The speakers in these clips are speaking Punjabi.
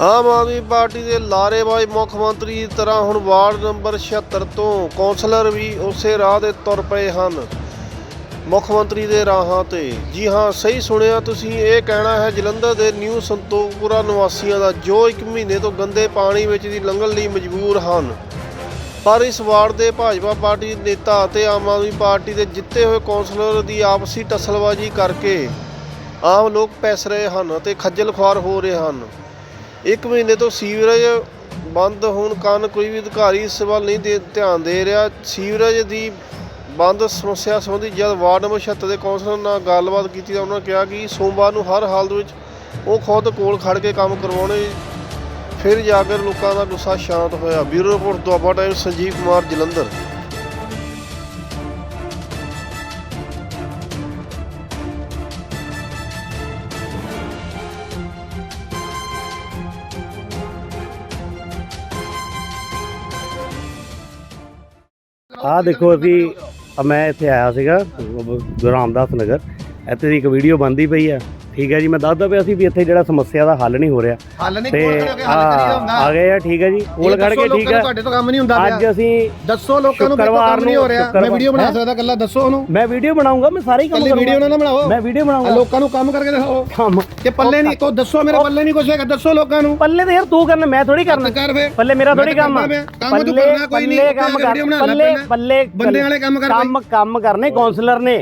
ਆਮ ਆਦਮੀ ਪਾਰਟੀ ਦੇ ਲਾਰੇਬਾਜ਼ ਮੁੱਖ ਮੰਤਰੀ ਦੀ ਤਰ੍ਹਾਂ ਹੁਣ ਵਾਰਡ ਨੰਬਰ 76 ਤੋਂ ਕੌਂਸਲਰ ਵੀ ਉਸੇ ਰਾਹ ਦੇ ਤੁਰ ਪਏ ਹਨ। ਮੁੱਖ ਮੰਤਰੀ ਦੇ ਰਾਹਾਂ ਤੇ। ਜੀ ਹਾਂ, ਸਹੀ ਸੁਣਿਆ ਤੁਸੀਂ। ਇਹ ਕਹਿਣਾ ਹੈ, ਜਲੰਧਰ ਦੇ ਨਿਊ ਸੰਤੋਖਪੁਰਾ ਨਿਵਾਸੀਆਂ ਦਾ ਜੋ ਇੱਕ ਮਹੀਨੇ ਤੋਂ ਗੰਦੇ ਪਾਣੀ ਵਿੱਚ ਦੀ ਲੰਘਣ ਲਈ ਮਜਬੂਰ ਹਨ। ਪਰ ਇਸ ਵਾਰਡ ਦੇ ਭਾਜਪਾ ਪਾਰਟੀ ਨੇਤਾ ਅਤੇ ਆਮ ਆਦਮੀ ਪਾਰਟੀ ਦੇ ਜਿੱਤੇ ਹੋਏ ਕੌਂਸਲਰ ਦੀ ਆਪਸੀ ਟਸਲਬਾਜ਼ੀ ਕਰਕੇ ਆਮ ਲੋਕ ਪੈਸ ਰਹੇ ਹਨ ਅਤੇ ਖੱਜਲ ਖੁਆਰ ਹੋ ਰਹੇ ਹਨ। ਇੱਕ ਮਹੀਨੇ ਤੋਂ ਸੀਵਰੇਜ ਬੰਦ ਹੋਣ ਕਾਰਨ ਕੋਈ ਵੀ ਅਧਿਕਾਰੀ ਇਸ ਵੱਲ ਨਹੀਂ ਦੇ ਧਿਆਨ ਦੇ ਰਿਹਾ। ਸੀਵਰੇਜ ਦੀ ਬੰਦ ਸਮੱਸਿਆ ਸੰਬੰਧੀ ਜਦ ਵਾਰਡ ਨੰਬਰ 76 ਦੇ ਕੌਂਸਲਰ ਨਾਲ ਗੱਲਬਾਤ ਕੀਤੀ ਤਾਂ ਉਹਨਾਂ ਕਿਹਾ ਕਿ ਸੋਮਵਾਰ ਨੂੰ ਹਰ ਹਾਲਤ ਵਿੱਚ ਉਹ ਖੁਦ ਕੋਲ ਖੜ ਕੇ ਕੰਮ ਕਰਵਾਉਣੇ। ਫਿਰ ਜਾ ਕੇ ਲੋਕਾਂ ਦਾ ਗੁੱਸਾ ਸ਼ਾਂਤ ਹੋਇਆ। Bureau report, Doaba time Sanjeev Kumar, Jalandhar. ਆਹ ਦੇਖੋ ਅਸੀਂ ਅ ਮੈਂ ਇੱਥੇ ਆਇਆ ਸੀਗਾ ਗੁਰੂ ਰਾਮਦਾਸ ਨਗਰ। ਇੱਥੇ ਦੀ ਇੱਕ ਵੀਡੀਓ ਬਣਦੀ ਪਈ ਆ। ਠੀਕ ਹੈ ਜੀ ਮੈਂ ਦੱਸਦਾ ਪਿਆ ਸੀ ਵੀ ਇੱਥੇ ਜਿਹੜਾ ਸਮੱਸਿਆ ਦਾ ਹੱਲ ਨਹੀਂ ਹੋ ਰਿਹਾ। ਹੱਲ ਨਹੀਂ ਤੇ ਕੋਲ ਖੜ ਕੇ ਹੱਲ ਕਰੀਦਾ ਹੁੰਦਾ। ਆ ਗਏ ਆ ਠੀਕ ਹੈ ਜੀ ਕੋਲ ਖੜ ਕੇ ਠੀਕ ਹੈ। ਤੁਹਾਡੇ ਤੋਂ ਕੰਮ ਨਹੀਂ ਹੁੰਦਾ ਅੱਜ ਅਸੀਂ ਦੱਸੋ ਲੋਕਾਂ ਨੂੰ ਤੋਂ ਕੰਮ ਨਹੀਂ ਹੋ ਰਿਹਾ। ਮੈਂ ਵੀਡੀਓ ਬਣਾ ਹੈਂ? ਸਕਦਾ ਕੱਲਾ ਦੱਸੋ ਉਹਨੂੰ। ਮੈਂ ਵੀਡੀਓ ਬਣਾਉਂਗਾ ਮੈਂ ਸਾਰੇ ਹੀ ਕੰਮ ਕੱਲੀ ਵੀਡੀਓ ਕਰੂੰਗਾ। ਨਾ ਬਣਾਓ। ਮੈਂ ਵੀਡੀਓ ਬਣਾਉਂਗਾ। ਲੋਕਾਂ ਨੂੰ ਕੰਮ ਕਰਕੇ ਦਿਖਾਓ। ਕੰਮ। ਕਿ ਪੱਲੇ ਨਹੀਂ ਕੋ ਦੱਸੋ ਮੇਰੇ ਪੱਲੇ ਨਹੀਂ ਕੁਛ ਹੈਗਾ ਦੱਸੋ ਲੋਕਾਂ ਨੂੰ। ਪੱਲੇ ਤੇ ਯਾਰ ਤੂੰ ਕਰਨਾ ਮੈਂ ਥੋੜੀ ਕਰਨਾ। ਕਰ ਫੇ ਪੱਲੇ ਮੇਰਾ ਥੋੜੀ ਕੰਮ ਆ ਕੰਮ ਤੂੰ ਕਰਨਾ ਕੋਈ ਨਹੀਂ ਪੱਲੇ ਕੰਮ ਕਰ। ਵੀਡੀਓ ਬਣਾ ਪੱਲੇ ਪੱਲੇ ਬੰਦੇ ਵਾਲੇ ਕੰਮ ਕਰ ਕੰਮ ਕੰਮ ਕਰਨੇ ਕਾਉਂਸਲਰ ਨੇ।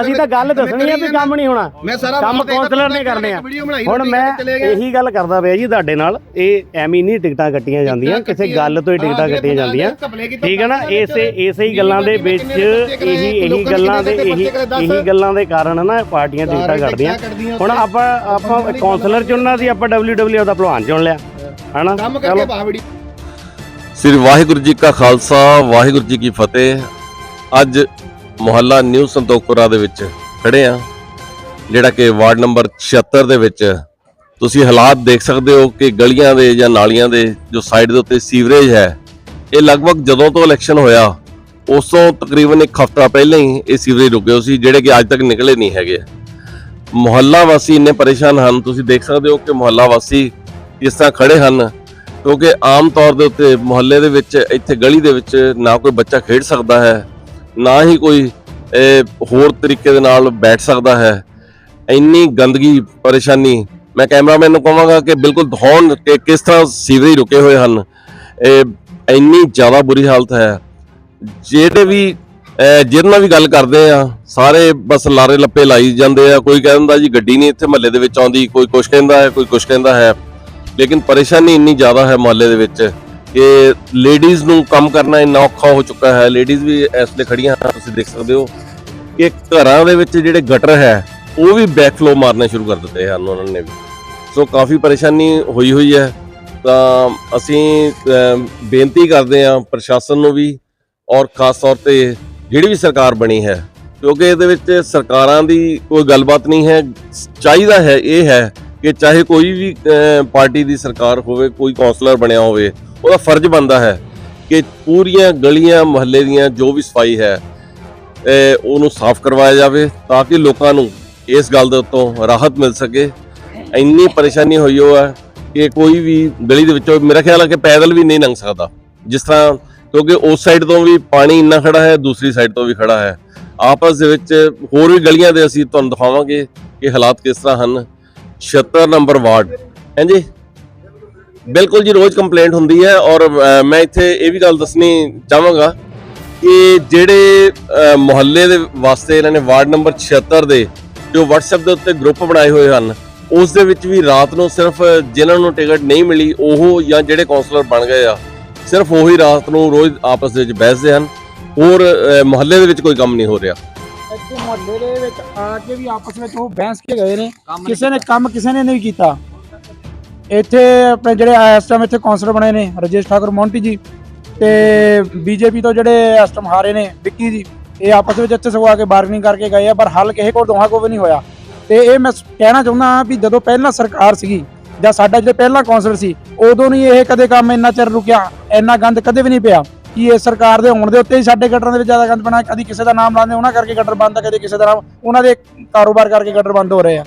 ਅਸੀਂ ਤਾਂ ਗੱਲ ਦੱਸਣੀ ਆ ਵੀ ਕੰਮ ਨਹੀਂ ਹੋਣਾ। ਮੈਂ ਸਾਰਾ ਕੰਮ ਕਾਉਂਸਲਰ ਨੇ ਕਰਨੇ ਆ। ਹੁਣ ਮੈਂ। ਇਹੀ ਗੱਲ ਕਰਦਾ ਪਿਆ ਜੀ ਤੁਹਾਡੇ ਨਾਲ। ਇਹ ਐਵੇਂ ਨਹੀਂ ਟਿਕਟਾਂ ਕੱਟੀਆਂ ਜਾਂਦੀਆਂ ਕਿਸੇ ਗੱਲ ਤੋਂ ਹੀ ਟਿਕਟਾਂ ਕੱਟੀਆਂ ਜਾਂਦੀਆਂ। ਠੀਕ ਹੈ ਨਾ? ਇਸੇ ਇਸੇ ਹੀ ਗੱਲਾਂ ਦੇ ਵਿੱਚ ਇਹੀ ਇਹੀ ਗੱਲਾਂ ਦੇ ਇਹੀ ਇਹੀ ਗੱਲਾਂ ਦੇ ਕਾਰਨ ਨਾ ਪਾਰਟੀਆਂ ਟਿਕਟਾਂ ਕੱਟਦੀਆਂ। ਹੁਣ ਆਪਾਂ ਆਪਾਂ ਕਾਉਂਸਲਰ ਚੁਣਨਾ ਸੀ ਆਪਾਂ WW ਦਾ ਭਲਵਾਨ ਚੁਣ ਲਿਆ। ਹਨਾ? ਕੰਮ ਕਰਕੇ ਵੀਡੀਓ ਸ੍ਰੀ ਵਾਹਿਗੁਰੂ ਜੀ ਕਾ ਖਾਲਸਾ ਵਾਹਿਗੁਰੂ ਜੀ ਕੀ ਫਤਿਹ। ਅੱਜ ਮੁਹੱਲਾ ਨਿਊ ਸੰਤੋਖਪੁਰਾ ਦੇ ਵਿੱਚ ਖੜੇ ਆ। ਜਿਹੜਾ ਕਿ ਵਾਰਡ ਨੰਬਰ 76 ਦੇ ਵਿੱਚ ਤੁਸੀਂ ਹਾਲਾਤ ਦੇਖ ਸਕਦੇ ਹੋ ਕਿ ਗਲੀਆਂ ਦੇ ਜਾਂ ਨਾਲੀਆਂ ਦੇ ਜੋ ਸਾਈਡ ਦੇ ਉੱਤੇ ਸੀਵਰੇਜ ਹੈ, ਇਹ ਲਗਭਗ ਜਦੋਂ ਤੋਂ ਇਲੈਕਸ਼ਨ ਹੋਇਆ, ਉਸ ਤੋਂ ਤਕਰੀਬਨ ਇੱਕ ਹਫ਼ਤਾ ਪਹਿਲਾਂ ਹੀ ਇਹ ਸੀਵਰੇਜ ਰੁਕੇ ਹੋ ਸੀ, ਜਿਹੜੇ ਕਿ ਅੱਜ ਤੱਕ ਨਿਕਲੇ ਨਹੀਂ ਹੈਗੇ। ਮੁਹੱਲਾ ਵਾਸੀ ਇੰਨੇ ਪਰੇਸ਼ਾਨ ਹਨ, ਤੁਸੀਂ ਦੇਖ ਸਕਦੇ ਹੋ ਕਿ ਮੁਹੱਲਾ ਵਾਸੀ ਇਸ ਤਰ੍ਹਾਂ ਖੜੇ ਹਨ, ਕਿਉਂਕਿ ਆਮ ਤੌਰ ਦੇ ਉੱਤੇ ਮੁਹੱਲੇ ਦੇ ਵਿੱਚ, ਇੱਥੇ ਗਲੀ ਦੇ ਵਿੱਚ ਨਾ ਕੋਈ ਬੱਚਾ ਖੇਡ ਸਕਦਾ ਹੈ, ਨਾ ਹੀ ਕੋਈ ਹੋਰ ਤਰੀਕੇ ਦੇ ਨਾਲ ਬੈਠ ਸਕਦਾ ਹੈ। ਇੰਨੀ ਗੰਦਗੀ ਪਰੇਸ਼ਾਨੀ ਮੈਂ ਕੈਮਰਾਮੈਨ ਨੂੰ ਕਹਾਂਗਾ ਕਿ ਬਿਲਕੁਲ ਦਿਖਾਉਣ ਕਿ ਕਿਸ ਤਰ੍ਹਾਂ ਸੀਵਰੇਜ ਰੁਕੇ ਹੋਏ ਹਨ ਇਹ ਇੰਨੀ ਜ਼ਿਆਦਾ ਬੁਰੀ ਹਾਲਤ ਹੈ। ਜਿਹੜੇ ਵੀ ਅਹ, ਜਿਹਦੇ ਨਾਲ ਵੀ ਗੱਲ ਕਰਦੇ ਆ ਸਾਰੇ ਬਸ ਲਾਰੇ ਲੱਪੇ ਲਾਈ ਜਾਂਦੇ ਆ ਕੋਈ ਕਹਿੰਦਾ ਜੀ ਗੱਡੀ ਨਹੀਂ ਇੱਥੇ ਮਹੱਲੇ ਦੇ ਵਿੱਚ ਆਉਂਦੀ ਕੋਈ ਕੁਛ ਕਹਿੰਦਾ ਹੈ ਕੋਈ ਕੁਛ ਕਹਿੰਦਾ ਹੈ। ਲੇਕਿਨ ਪਰੇਸ਼ਾਨੀ ਇੰਨੀ ਜ਼ਿਆਦਾ ਹੈ ਮੁਹੱਲੇ ਦੇ ਵਿੱਚ ਕਿ ਲੇਡੀਜ਼ ਨੂੰ ਕੰਮ ਕਰਨਾ ਇੰਨਾ ਔਖਾ ਹੋ ਚੁੱਕਾ ਹੈ। ਲੇਡੀਜ਼ ਵੀ ਇਸ ਲਈ ਖੜੀਆਂ ਹਨ ਤੁਸੀਂ ਦੇਖ ਸਕਦੇ ਹੋ ਕਿ ਘਰਾਂ ਦੇ ਵਿੱਚ ਜਿਹੜੇ ਗਟਰ ਹੈ ਉਹ ਵੀ ਬੈਕਫਲੋ ਮਾਰਨੇ ਸ਼ੁਰੂ ਕਰ ਦਿੱਤੇ ਹਨ ਉਹਨਾਂ ਨੇ ਵੀ। ਸੋ ਕਾਫੀ ਪਰੇਸ਼ਾਨੀ ਹੋਈ ਹੋਈ ਹੈ। ਤਾਂ ਅਸੀਂ ਬੇਨਤੀ ਕਰਦੇ ਹਾਂ ਪ੍ਰਸ਼ਾਸਨ ਨੂੰ ਵੀ ਔਰ ਖਾਸ ਤੌਰ ਤੇ ਜਿਹੜੀ ਵੀ ਸਰਕਾਰ ਬਣੀ ਹੈ, ਕਿਉਂਕਿ ਇਹਦੇ ਵਿੱਚ ਸਰਕਾਰਾਂ ਦੀ ਕੋਈ ਗੱਲਬਾਤ ਨਹੀਂ ਹੈ। ਚਾਹੀਦਾ ਹੈ, ਇਹ ਹੈ ਕਿ ਚਾਹੇ ਕੋਈ ਵੀ ਪਾਰਟੀ ਦੀ ਸਰਕਾਰ ਹੋਵੇ, ਕੋਈ ਕਾਉਂਸਲਰ ਬਣਿਆ ਹੋਵੇ, ਉਹਦਾ ਫਰਜ਼ ਬਣਦਾ ਹੈ ਕਿ ਪੂਰੀਆਂ ਗਲੀਆਂ, ਮੁਹੱਲੇ ਦੀਆਂ ਜੋ ਵੀ ਸਫ਼ਾਈ ਹੈ ਉਹਨੂੰ ਸਾਫ਼ ਕਰਵਾਇਆ ਜਾਵੇ ਤਾਂ ਕਿ ਲੋਕਾਂ ਨੂੰ ਇਸ ਗੱਲ ਦੇ ਉੱਤੋਂ ਰਾਹਤ ਮਿਲ ਸਕੇ। ਇੰਨੀ ਪਰੇਸ਼ਾਨੀ ਹੋਈ ਹੋ ਹੈ ਕਿ ਕੋਈ ਵੀ ਗਲੀ ਦੇ ਵਿੱਚੋਂ, ਮੇਰਾ ਖਿਆਲ ਹੈ ਕਿ ਪੈਦਲ ਵੀ ਨਹੀਂ ਲੰਘ ਸਕਦਾ। ਜਿਸ ਤਰ੍ਹਾਂ ਕਿਉਂਕਿ ਉਸ ਸਾਈਡ ਤੋਂ ਵੀ ਪਾਣੀ ਇੰਨਾ ਖੜਾ ਹੈ, ਦੂਸਰੀ ਸਾਈਡ ਤੋਂ ਵੀ ਖੜਾ ਹੈ। ਆਪਸ ਦੇ ਵਿੱਚ ਹੋਰ ਵੀ ਗਲੀਆਂ ਦੇ ਅਸੀਂ ਤੁਹਾਨੂੰ ਦਿਖਾਵਾਂਗੇ ਕਿ ਹਾਲਾਤ ਕਿਸ ਤਰ੍ਹਾਂ ਹਨ। 76 ਨੰਬਰ ਵਾਰਡ। ਹਾਂਜੀ? ਬਿਲਕੁਲ ਜੀ, ਰੋਜ਼ ਕੰਪਲੇਂਟ ਹੁੰਦੀ ਹੈ ਔਰ ਮੈਂ ਇੱਥੇ ਇਹ ਵੀ ਗੱਲ ਦੱਸਣੀ ਚਾਹਾਂਗਾ ਕਿ ਜਿਹੜੇ ਮੁਹੱਲੇ ਦੇ ਵਾਸਤੇ ਇਹਨਾਂ ਨੇ ਵਾਰਡ ਨੰਬਰ 76 ਦੇ ਜੋ WhatsApp ਦੇ ਉੱਤੇ ਗਰੁੱਪ ਬਣਾਏ ਹੋਏ ਹਨ, ਉਸ ਦੇ ਵਿੱਚ ਵੀ ਰਾਤ ਨੂੰ ਸਿਰਫ ਜਿਨ੍ਹਾਂ ਨੂੰ ਟਿਕਟ ਨਹੀਂ ਮਿਲੀ, ਉਹ ਜਾਂ ਜਿਹੜੇ ਕਾਉਂਸਲਰ ਬਣ ਗਏ ਆ, ਸਿਰਫ ਉਹੀ ਰਾਤ ਨੂੰ ਰੋਜ਼ ਆਪਸ ਦੇ ਵਿੱਚ ਬਹਿਸਦੇ ਹਨ, ਹੋਰ ਮੁਹੱਲੇ ਦੇ ਵਿੱਚ ਕੋਈ ਕੰਮ ਨਹੀਂ ਹੋ ਰਿਹਾ। ਇੱਥੇ ਮੁਹੱਲੇ ਦੇ ਵਿੱਚ ਆ ਕੇ ਵੀ ਆਪਸ ਵਿੱਚ ਉਹ ਬਹਿਸ ਕੇ ਗਏ ਨੇ, ਕਿਸੇ ਨੇ ਕੰਮ ਕਿਸੇ ਨੇ ਨਹੀਂ ਕੀਤਾ। ਇੱਥੇ ਆਪਣੇ ਜਿਹੜੇ ਇਸ ਟਾਈਮ ਇੱਥੇ ਕੌਂਸਲਰ ਬਣੇ ਨੇ, ਰਜੇਸ਼ ਠਾਕੁਰ ਮੌਂਟੀ ਜੀ ਤੇ ਬੀਜੇਪੀ ਤੋਂ ਜਿਹੜੇ ਇਸ ਟਾਈਮ ਹਾਰੇ ਨੇ, ਵਿੱਕੀ ਜੀ। ਇਹ ਆਪਸ ਵਿੱਚ ਇੱਥੇ ਸਗੋਂ ਆ ਕੇ ਬਾਰਗਨਿੰਗ ਕਰਕੇ ਗਏ ਆ, ਪਰ ਹੱਲ ਕਿਸੇ ਕੋਲ ਦੋਹਾਂ ਕੋਲ ਵੀ ਨਹੀਂ ਹੋਇਆ। ਤੇ ਇਹ ਮੈਂ ਕਹਿਣਾ ਚਾਹੁੰਦਾ ਹਾਂ ਵੀ ਜਦੋਂ ਪਹਿਲਾਂ ਸਰਕਾਰ ਸੀਗੀ ਜਾਂ ਸਾਡਾ ਜਿਹੜੇ ਪਹਿਲਾ ਕੌਂਸਲਰ ਸੀ, ਉਦੋਂ ਨਹੀਂ ਇਹ ਕਦੇ ਕੰਮ ਇੰਨਾ ਚਿਰ ਰੁਕਿਆ, ਇੰਨਾ ਗੰਦ ਕਦੇ ਵੀ ਨਹੀਂ ਪਿਆ ਕਿ ਇਹ ਸਰਕਾਰ ਦੇ ਹੋਣ ਦੇ ਉੱਤੇ ਹੀ ਸਾਡੇ ਗਟਰਾਂ ਦੇ ਵਿੱਚ ਜ਼ਿਆਦਾ ਗੰਦ ਬਣਾ, ਕਦੀ ਕਿਸੇ ਦਾ ਨਾਮ ਲਾਉਂਦੇ, ਉਹਨਾਂ ਕਰਕੇ ਗਟਰ ਬੰਦ ਆ, ਕਦੇ ਕਿਸੇ ਦਾ ਨਾਮ, ਉਹਨਾਂ ਦੇ ਕਾਰੋਬਾਰ ਕਰਕੇ ਗਟਰ ਬੰਦ ਹੋ ਰਹੇ ਆ।